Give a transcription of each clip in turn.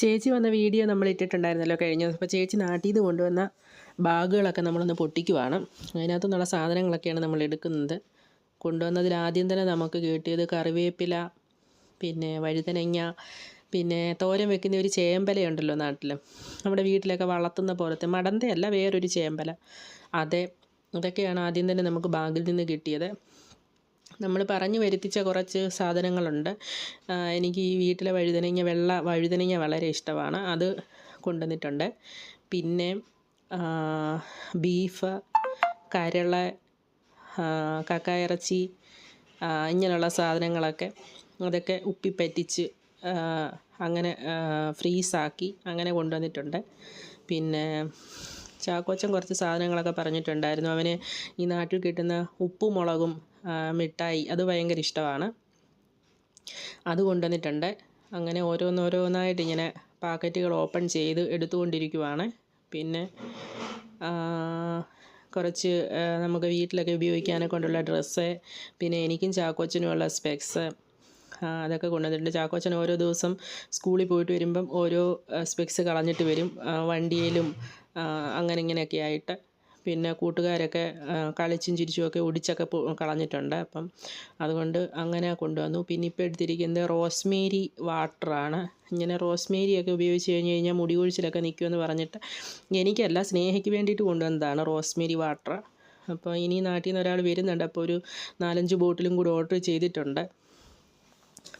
ചേച്ചി വന്ന വീഡിയോ നമ്മൾ ഇട്ടിട്ടുണ്ടായിരുന്നല്ലോ കഴിഞ്ഞ ദിവസം. അപ്പോൾ ചേച്ചി നാട്ടിൽ നിന്ന് കൊണ്ടുവന്ന ബാഗുകളൊക്കെ നമ്മളൊന്ന് പൊട്ടിക്കുവാണ്. അതിനകത്തു നിന്നുള്ള സാധനങ്ങളൊക്കെയാണ് നമ്മൾ എടുക്കുന്നത്. കൊണ്ടുവന്നതിൽ ആദ്യം തന്നെ നമുക്ക് കിട്ടിയത് കറിവേപ്പില പിന്നെ വഴുതനങ്ങ പിന്നെ തോരൻ വെക്കുന്ന ഒരു ചേമ്പലയുണ്ടല്ലോ നാട്ടിൽ. നമ്മുടെ വീട്ടിലൊക്കെ വളർത്തുന്ന പോലത്തെ മടന്തയല്ല വേറൊരു ചേമ്പല. അതെ ഇതൊക്കെയാണ് ആദ്യം തന്നെ നമുക്ക് ബാഗിൽ നിന്ന് കിട്ടിയത്. നമ്മൾ പറഞ്ഞു വരുത്തിച്ച കുറച്ച് സാധനങ്ങളുണ്ട്. എനിക്ക് ഈ വീട്ടിലെ വഴുതനങ്ങ വെള്ള വഴുതനങ്ങ വളരെ ഇഷ്ടമാണ്. അത് കൊണ്ടുവന്നിട്ടുണ്ട്. പിന്നെ ബീഫ് കരള കക്കയിറച്ചി ഇങ്ങനെയുള്ള സാധനങ്ങളൊക്കെ അതൊക്കെ ഉപ്പിപ്പറ്റിച്ച് അങ്ങനെ ഫ്രീസാക്കി അങ്ങനെ കൊണ്ടുവന്നിട്ടുണ്ട്. പിന്നെ ചാക്കോച്ചൻ കുറച്ച് സാധനങ്ങളൊക്കെ പറഞ്ഞിട്ടുണ്ടായിരുന്നു. അവന് ഈ നാട്ടിൽ കിട്ടുന്ന ഉപ്പും മുളകും മിഠായി അത് ഭയങ്കര ഇഷ്ടമാണ്. അത് കൊണ്ടുവന്നിട്ടുണ്ട് അങ്ങനെ ഓരോന്നോരോന്നായിട്ട് ഇങ്ങനെ പാക്കറ്റുകൾ ഓപ്പൺ ചെയ്ത് എടുത്തുകൊണ്ടിരിക്കുവാണ്. പിന്നെ കുറച്ച് നമുക്ക് വീട്ടിലൊക്കെ ഉപയോഗിക്കാനൊക്കെ കൊണ്ടുള്ള ഡ്രസ്സ് പിന്നെ എനിക്കും ചാക്കോച്ചനുമുള്ള സ്പെക്സ് അതൊക്കെ കൊണ്ടുവന്നിട്ടുണ്ട്. ചാക്കോച്ചൻ ഓരോ ദിവസം സ്കൂളിൽ പോയിട്ട് വരുമ്പം ഓരോ സ്പെക്സ് കളഞ്ഞിട്ട് വരും. വണ്ടിയിലും അങ്ങനെ ഇങ്ങനെയൊക്കെ ആയിട്ട്. പിന്നെ കൂട്ടുകാരൊക്കെ കളിച്ചും ചിരിച്ചുമൊക്കെ ഒടിച്ചൊക്കെ കളഞ്ഞിട്ടുണ്ട്. അപ്പം അതുകൊണ്ട് അങ്ങനെ കൊണ്ടുവന്നു. പിന്നെ ഇപ്പോൾ എടുത്തിരിക്കുന്നത് റോസ്മേരി വാട്ടറാണ്. ഇങ്ങനെ റോസ്മേരിയൊക്കെ ഉപയോഗിച്ച് കഴിഞ്ഞ് കഴിഞ്ഞാൽ മുടി കൊഴിച്ചിലൊക്കെ നിൽക്കുമെന്ന് പറഞ്ഞിട്ട് എനിക്കല്ല സ്നേഹയ്ക്ക് വേണ്ടിയിട്ട് കൊണ്ടുവന്നതാണ് റോസ്മേരി വാട്ടർ. അപ്പോൾ ഇനി നാട്ടിൽ നിന്ന് ഒരാൾ വരുന്നുണ്ട്. അപ്പോൾ ഒരു നാലഞ്ച് ബോട്ടിലും കൂടി ഓർഡർ ചെയ്തിട്ടുണ്ട്.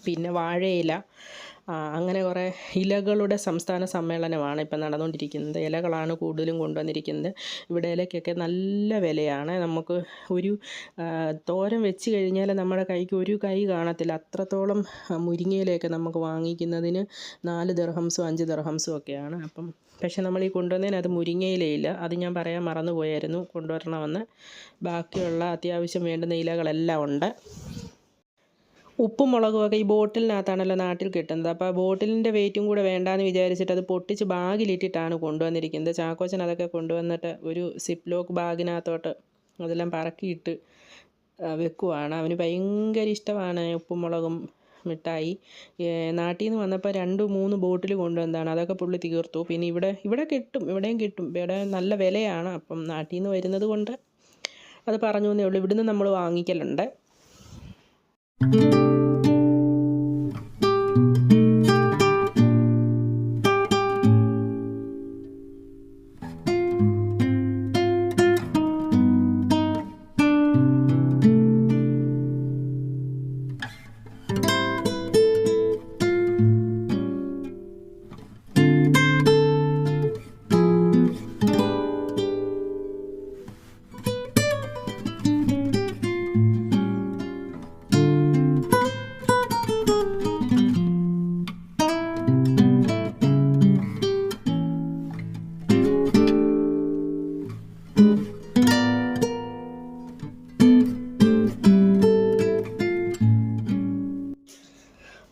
പിന്നെ വാഴയില അങ്ങനെ കുറേ ഇലകളുടെ സംസ്ഥാന സമ്മേളനമാണ് ഇപ്പം നടന്നുകൊണ്ടിരിക്കുന്നത്. ഇലകളാണ് കൂടുതലും കൊണ്ടുവന്നിരിക്കുന്നത്. ഇവിടെ ഇലയ്ക്കൊക്കെ നല്ല വിലയാണ്. നമുക്ക് ഒരു തോരം തോരൻ വെച്ച് കഴിഞ്ഞാൽ നമ്മുടെ കൈക്ക് ഒരു കൈ കാണത്തില്ല. അത്രത്തോളം മുരിങ്ങയിലയൊക്കെ നമുക്ക് വാങ്ങിക്കുന്നതിന് നാല് ദർഹംസും അഞ്ച് ദർഹംസും ഒക്കെയാണ്. അപ്പം പക്ഷേ നമ്മൾ ഈ കൊണ്ടുവന്നതിന് അത് മുരിങ്ങയിലയില്ല അത് ഞാൻ പറയാൻ മറന്നു പോയായിരുന്നു കൊണ്ടുവരണമെന്ന്. ബാക്കിയുള്ള അത്യാവശ്യം വേണ്ടുന്ന ഇലകളെല്ലാം ഉണ്ട്. ഉപ്പും മുളകും ഒക്കെ ഈ ബോട്ടിലിനകത്താണല്ലോ നാട്ടിൽ കിട്ടുന്നത്. അപ്പോൾ ആ ബോട്ടിലിന്റെ വെയിറ്റും കൂടെ വേണ്ടാന്ന് വിചാരിച്ചിട്ട് അത് പൊട്ടിച്ച് ബാഗിലിട്ടിട്ടാണ് കൊണ്ടുവന്നിരിക്കുന്നത്. ചാക്കോച്ചൻ അതൊക്കെ കൊണ്ടുവന്നിട്ട് ഒരു സിപ്പ് ലോക്ക് ബാഗിനകത്തോട്ട് അതെല്ലാം പറക്കിയിട്ട് വെക്കുവാണ്. അവന് ഭയങ്കര ഇഷ്ടമാണ് ഉപ്പും മുളകും മിഠായി. നാട്ടിൽ നിന്ന് വന്നപ്പോൾ രണ്ട് മൂന്ന് ബോട്ടിൽ കൊണ്ടുവന്നതാണ്. അതൊക്കെ പുള്ളി തീർത്തു. പിന്നെ ഇവിടെ ഇവിടെ കിട്ടും ഇവിടെയും കിട്ടും. ഇവിടെ നല്ല വിലയാണ് അപ്പം നാട്ടിൽ നിന്ന് വരുന്നത് കൊണ്ട് അത് പറഞ്ഞു എന്നേ ഉള്ളൂ. ഇവിടുന്ന് നമ്മൾ വാങ്ങിക്കലുണ്ട്.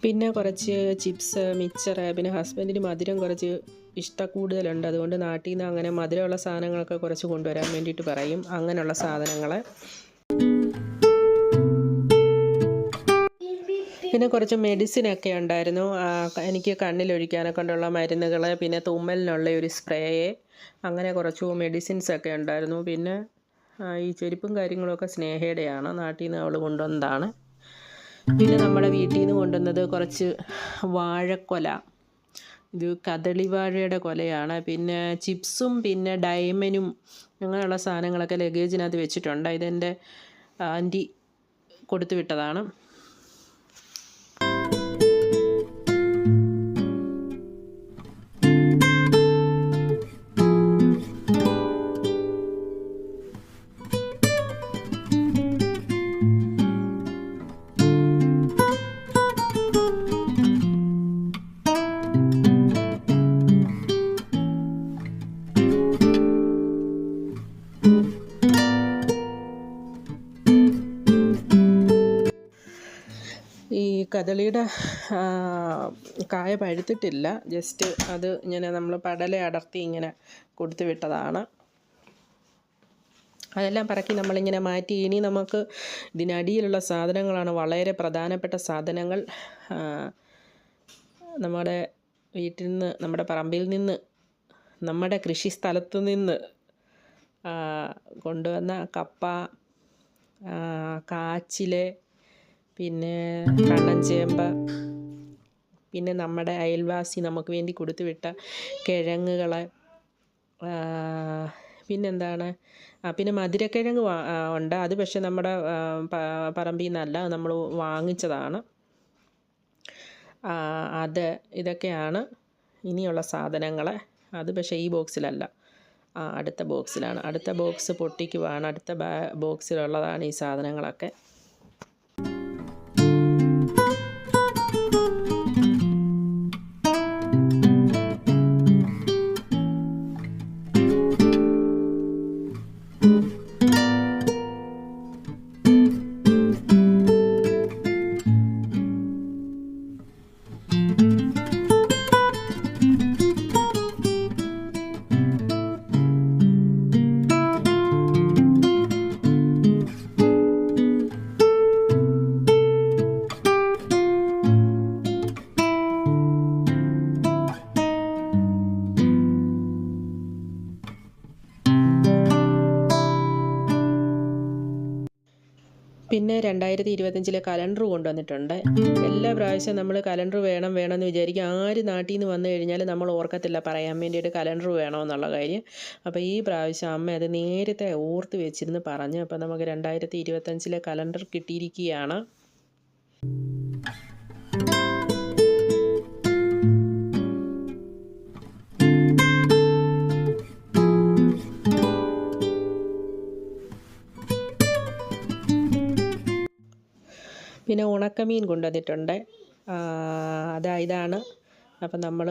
പിന്നെ കുറച്ച് ചിപ്സ് മിച്ചറ് പിന്നെ ഹസ്ബൻഡിന് മധുരം കുറച്ച് ഇഷ്ട കൂടുതലുണ്ട് അതുകൊണ്ട് നാട്ടിൽ നിന്ന് അങ്ങനെ മധുരമുള്ള സാധനങ്ങളൊക്കെ കുറച്ച് കൊണ്ടുവരാൻ വേണ്ടിയിട്ട് പറയും. അങ്ങനെയുള്ള സാധനങ്ങൾ പിന്നെ കുറച്ച് മെഡിസിനൊക്കെ ഉണ്ടായിരുന്നു. എനിക്ക് കണ്ണിലൊഴിക്കാനൊക്കെ ഉള്ള മരുന്നുകൾ പിന്നെ തുമ്മലിനുള്ള ഒരു സ്പ്രേയെ അങ്ങനെ കുറച്ച് മെഡിസിൻസ് ഒക്കെ ഉണ്ടായിരുന്നു. പിന്നെ ഈ ചെരുപ്പും കാര്യങ്ങളൊക്കെ സ്നേഹയുടെയാണ്. നാട്ടിൽ നിന്ന് അവൾ കൊണ്ടുവന്നതാണ്. പിന്നെ നമ്മുടെ വീട്ടിൽ നിന്ന് കൊണ്ടുവന്നത് കുറച്ച് വാഴക്കൊല. ഇത് കദളി വാഴയുടെ കൊലയാണ്. പിന്നെ ചിപ്സും പിന്നെ ഡയമനും അങ്ങനെയുള്ള സാധനങ്ങളൊക്കെ ലഗേജിനകത്ത് വെച്ചിട്ടുണ്ട്. ഇതെന്റെ ആന്റി കൊടുത്തു വിട്ടതാണ്. കദളിയുടെ കായ പഴുത്തിട്ടില്ല. ജസ്റ്റ് അത് ഇങ്ങനെ നമ്മൾ പടല അടർത്തി ഇങ്ങനെ കൊടുത്തു വിട്ടതാണ്. അതെല്ലാം പറക്കി നമ്മളിങ്ങനെ മാറ്റി. ഇനി നമുക്ക് ഇതിനടിയിലുള്ള സാധനങ്ങളാണ് വളരെ പ്രധാനപ്പെട്ട സാധനങ്ങൾ. നമ്മുടെ വീട്ടിൽ നിന്ന് നമ്മുടെ പറമ്പിൽ നിന്ന് നമ്മുടെ കൃഷി സ്ഥലത്തു നിന്ന് കൊണ്ടുവന്ന കപ്പ ആ, കാച്ചിൽ പിന്നെ കണ്ണൻ ചേമ്പ് പിന്നെ നമ്മുടെ അയൽവാസി നമുക്ക് വേണ്ടി കൊടുത്തുവിട്ട കിഴങ്ങുകൾ പിന്നെന്താണ്? ആ പിന്നെ മധുരക്കിഴങ്ങ് ഉണ്ട്. അത് പക്ഷേ നമ്മുടെ പറമ്പിൽ നിന്നല്ല നമ്മൾ വാങ്ങിച്ചതാണ്. അത് ഇതൊക്കെയാണ് ഇനിയുള്ള സാധനങ്ങൾ അത് പക്ഷേ ഈ ബോക്സിലല്ല. ആ അടുത്ത ബോക്സിലാണ്. അടുത്ത ബോക്സ് പൊട്ടിക്കുവാണ്. അടുത്ത ബോക്സിലുള്ളതാണ് ഈ സാധനങ്ങളൊക്കെ. പിന്നെ രണ്ടായിരത്തി ഇരുപത്തഞ്ചിലെ കലണ്ടർ കൊണ്ടുവന്നിട്ടുണ്ട്. എല്ലാ പ്രാവശ്യം നമ്മൾ കലണ്ടർ വേണം വേണമെന്ന് വിചാരിക്കും. ആര് നാട്ടിൽ നിന്ന് വന്നു കഴിഞ്ഞാൽ നമ്മൾ ഓർക്കത്തില്ല പറയാൻ വേണ്ടിയിട്ട് കലണ്ടർ വേണമെന്നുള്ള കാര്യം. അപ്പോൾ ഈ പ്രാവശ്യം അമ്മ അത് നേരത്തെ ഓർത്ത് വെച്ചിരുന്ന് പറഞ്ഞു. അപ്പോൾ നമുക്ക് രണ്ടായിരത്തി ഇരുപത്തഞ്ചിലെ കലണ്ടർ കിട്ടിയിരിക്കുകയാണ്. പിന്നെ ഉണക്കമീൻ കൊണ്ടുവന്നിട്ടുണ്ട്. അതാ ഇതാണ്. അപ്പം നമ്മൾ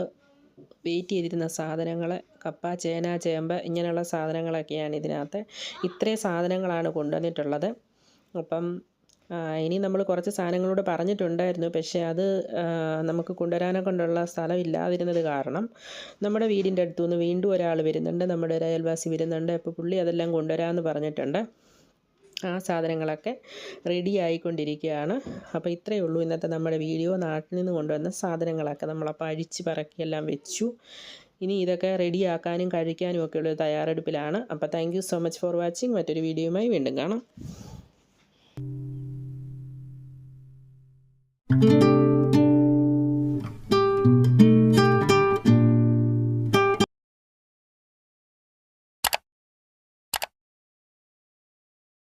വെയിറ്റ് ചെയ്തിരുന്ന സാധനങ്ങൾ കപ്പ ചേന ചേമ്പ് ഇങ്ങനെയുള്ള സാധനങ്ങളൊക്കെയാണ് ഇതിനകത്ത്. ഇത്രയും സാധനങ്ങളാണ് കൊണ്ടുവന്നിട്ടുള്ളത്. അപ്പം ഇനി നമ്മൾ കുറച്ച് സാധനങ്ങളോട് പറഞ്ഞിട്ടുണ്ടായിരുന്നു. പക്ഷേ അത് നമുക്ക് കൊണ്ടുവരാനെ കൊണ്ടുള്ള സ്ഥലം ഇല്ലാതിരുന്നത് കാരണം നമ്മുടെ വീടിന്റെ അടുത്തു നിന്ന് വീണ്ടും ഒരാൾ വരുന്നുണ്ട്. നമ്മുടെ ഒരു അയൽവാസി വരുന്നുണ്ട്. അപ്പോൾ പുള്ളി അതെല്ലാം കൊണ്ടുവരാമെന്ന് പറഞ്ഞിട്ടുണ്ട്. ആ സാധനങ്ങളൊക്കെ റെഡി ആയിക്കൊണ്ടിരിക്കുകയാണ്. അപ്പോൾ ഇത്രയേ ഉള്ളൂ ഇന്നത്തെ നമ്മുടെ വീഡിയോ. നാട്ടിൽ നിന്ന് കൊണ്ടുവന്ന സാധനങ്ങളൊക്കെ നമ്മളപ്പോൾ അഴിച്ച് പറക്കിയെല്ലാം വെച്ചു. ഇനി ഇതൊക്കെ റെഡിയാക്കാനും കഴിക്കാനും ഒക്കെയുള്ള തയ്യാറെടുപ്പിലാണ്. അപ്പോൾ thank so much for watching മറ്റൊരു വീഡിയോയുമായി വീണ്ടും കാണാം.